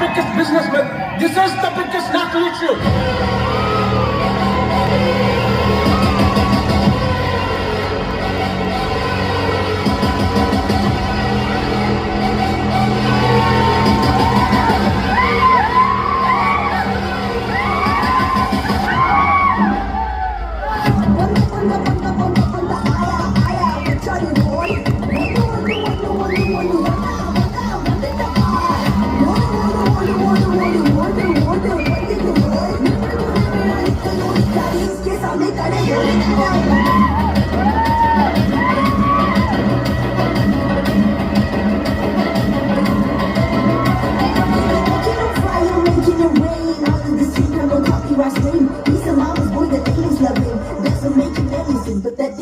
biggest businessman. This is the biggest national issue. But that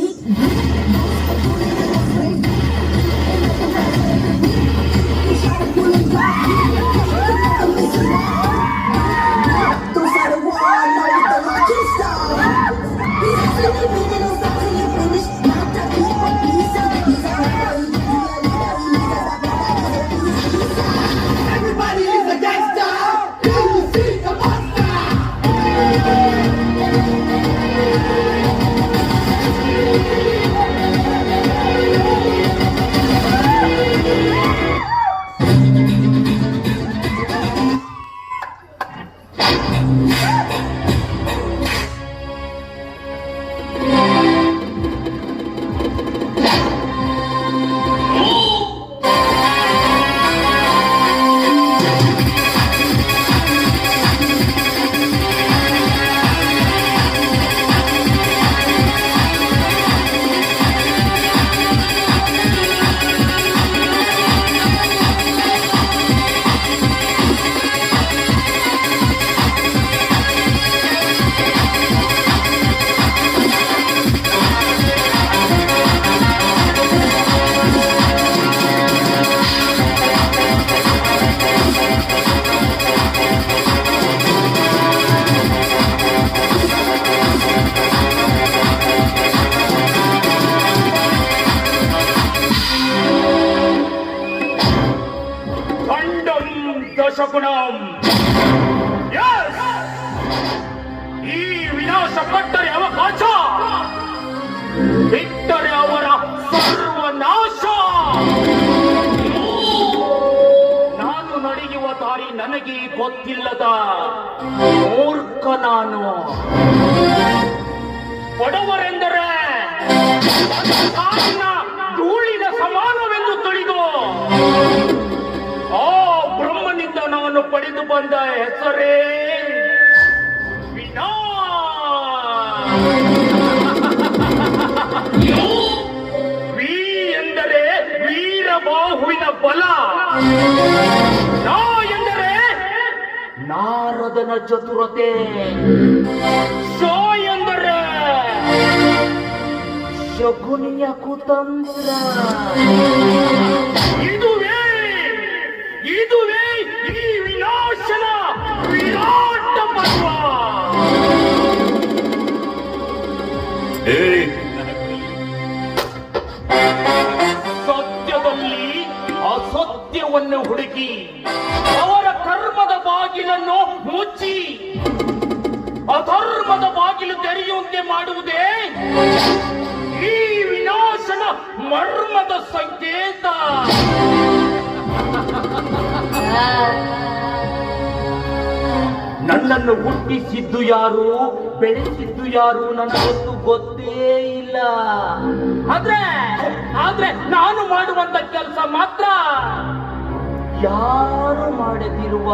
ಕಟ್ಟರೆ ಅವಕಾಶ ಬಿಟ್ಟರೆ ಅವರ ಸರ್ವನಾಶ ನಾನು ನಡೆಯುವ ದಾರಿ ನನಗೆ ಗೊತ್ತಿಲ್ಲದ ಮೂರ್ಖ ನಾನು. ಬಡವರೆಂದರೆ ಧೂಳಿನ ಸಮಾನವೆಂದು ತಿಳಿದು ಆ ಬ್ರಹ್ಮನಿಂದ ನಾನು ಪಡೆದು ಬಂದ ಹೆಸರೇ ಎಂದರೆ ನಾರದನ ಚತುರತೆ. ಸೋ ಎಂದರೆ ಶಗುನಿಯ ಕುತಂತ್ರ. ಅಸತ್ಯವನ್ನು ಹುಡುಕಿ ಅವರ ಕರ್ಮದ ಬಾಗಿಲನ್ನು ಮುಚ್ಚಿ ಅಧರ್ಮದ ಬಾಗಿಲು ತೆರೆಯುವಂತೆ ಮಾಡುವುದೇ ಈ ವಿನಾಶನ ಮರ್ಮದ ಸಂಕೇತ. ನನ್ನನ್ನು ಹುಟ್ಟಿಸಿದ್ದು ಯಾರು? ಬೆಳೆಸಿದ್ದು ಯಾರು? ನನಗೊಂದು ಗೊತ್ತೇ ಇಲ್ಲ. ಆದ್ರೆ ಆದ್ರೆ ನಾನು ಮಾಡುವಂತ ಕೆಲಸ ಮಾತ್ರ ಯಾರು ಮಾಡದಿರುವ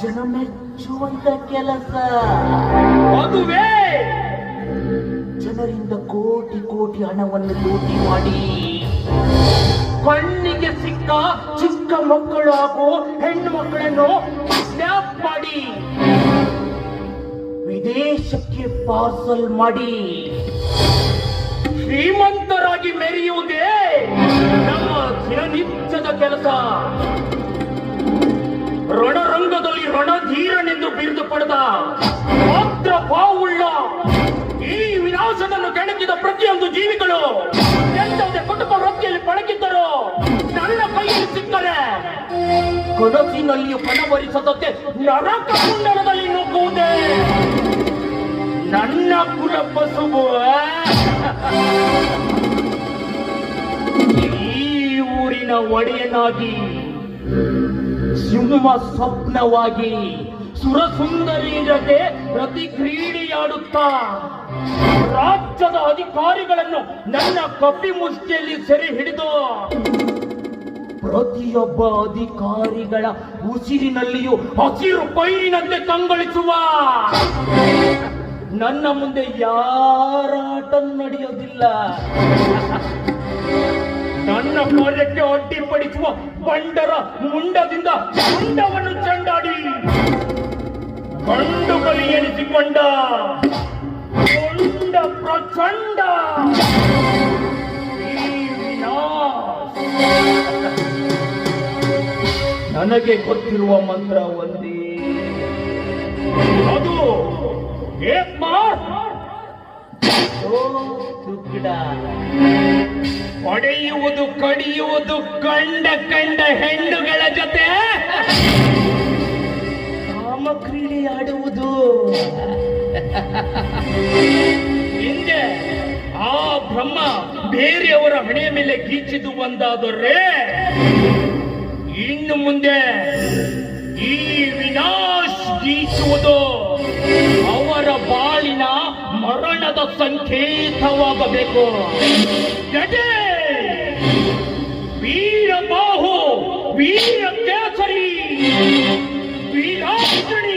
ಜನ ಮೆಚ್ಚುವಂತ ಕೆಲಸ? ಅದುವೇ ಜನರಿಂದ ಕೋಟಿ ಕೋಟಿ ಹಣವನ್ನು ಲೂಟಿ ಮಾಡಿ ಕಣ್ಣಿಗೆ ಸಿಕ್ಕ ಚಿಕ್ಕ ಮಕ್ಕಳು ಹಾಗೂ ಹೆಣ್ಣು ಮಕ್ಕಳನ್ನು ಸ್ನ್ಯಾಪ್ ಮಾಡಿ ವಿದೇಶಕ್ಕೆ ಪಾರ್ಸಲ್ ಮಾಡಿ ಶ್ರೀಮಂತರಾಗಿ ಮೆರೆಯುವುದೇ ದಿನನಿತ್ಯದ ಕೆಲಸ. ರಣರಂಗದಲ್ಲಿ ರಣಧೀರನೆಂದು ಬಿರುದು ಪಡೆದ ಮಾತ್ರ ಬಾವುಳ್ಳ ಈ ವಿನಾಶವನ್ನು ಕೆಣಕಿದ ಪ್ರತಿಯೊಂದು ಜೀವಿಗಳು ಎಂತದೇ ಕುಟುಂಬ ವೃತ್ತಿಯಲ್ಲಿ ಪಳಗಿದ್ದರು ನನ್ನ ಕೈಯಲ್ಲಿ ಸಿಕ್ಕರೆ. ಕನಸಿನಲ್ಲಿಯೂ ಕನವರಿಸದಂತೆ ನರಕ ಕುಂಡಲದಲ್ಲಿ ನುಗ್ಗುವುದೇ. ನನ್ನ ಕುಲ ಪಸುವು ಊರಿನ ಒಡೆಯನಾಗಿ, ಸಿಂಹ ಸ್ವಪ್ನವಾಗಿ ಸುರಸುಂದರಿ ಜೊತೆ ಪ್ರತಿ ಕ್ರೀಡೆಯಾಡುತ್ತಾ ರಾಜ್ಯದ ಅಧಿಕಾರಿಗಳನ್ನು ನನ್ನ ಕಪಿ ಮುಷ್ಟಿಯಲ್ಲಿ ಸೆರೆ ಹಿಡಿದು, ಪ್ರತಿಯೊಬ್ಬ ಅಧಿಕಾರಿಗಳ ಉಸಿರಿನಲ್ಲಿಯೂ ಹಸಿರು ಪೈರಿನಂತೆ ಕಂಗೊಳಿಸುವ, ನನ್ನ ಮುಂದೆ ಯಾರಾಟ ನಡೆಯೋದಿಲ್ಲ. ಕಾರ್ಯಕ್ಕೆ ಅಡ್ಡಿಪಡಿಸುವ ಬಂಡರ ಮುಂಡದಿಂದ ಮುಂಡವನ್ನು ಚಂಡಾಡಿ. ಕಂಡು ಬಲಿ ಎನಿಸಿಕೊಂಡ ಕೊಂಡ ಪ್ರಚಂಡ ನನಗೆ ಗೊತ್ತಿರುವ ಮಂತ್ರ ಒಂದೇ. ಅದು ಏಕ್ ಮಾರ್ ದೋ ಟುಕ್ಡ. ಹೊಡೆಯುವುದು ಕಡಿಯುವುದು ಕಂಡ ಕಂಡ ಹೆಣ್ಣುಗಳ ಜೊತೆ ಕಾಮ ಕ್ರೀಡೆ ಆಡುವುದು ಹಿಂದೆ ಆ ಬ್ರಹ್ಮ ಬೇರೆಯವರ ಹಣೆ ಮೇಲೆ ಗೀಚಿದು ಒಂದಾದರೆ, ಇನ್ನು ಮುಂದೆ ಈ ವಿನಾಶ್ ಗೀಚುವುದು ಅವರ ಬಾಳಿನ ಮರಣದ ಸಂಕೇತವಾಗಬೇಕು. ಜಡೆ ವೀರ ಬಾಹು ವೀರ ಕೇಸರಿ ವೀರಾಂಜಣಿ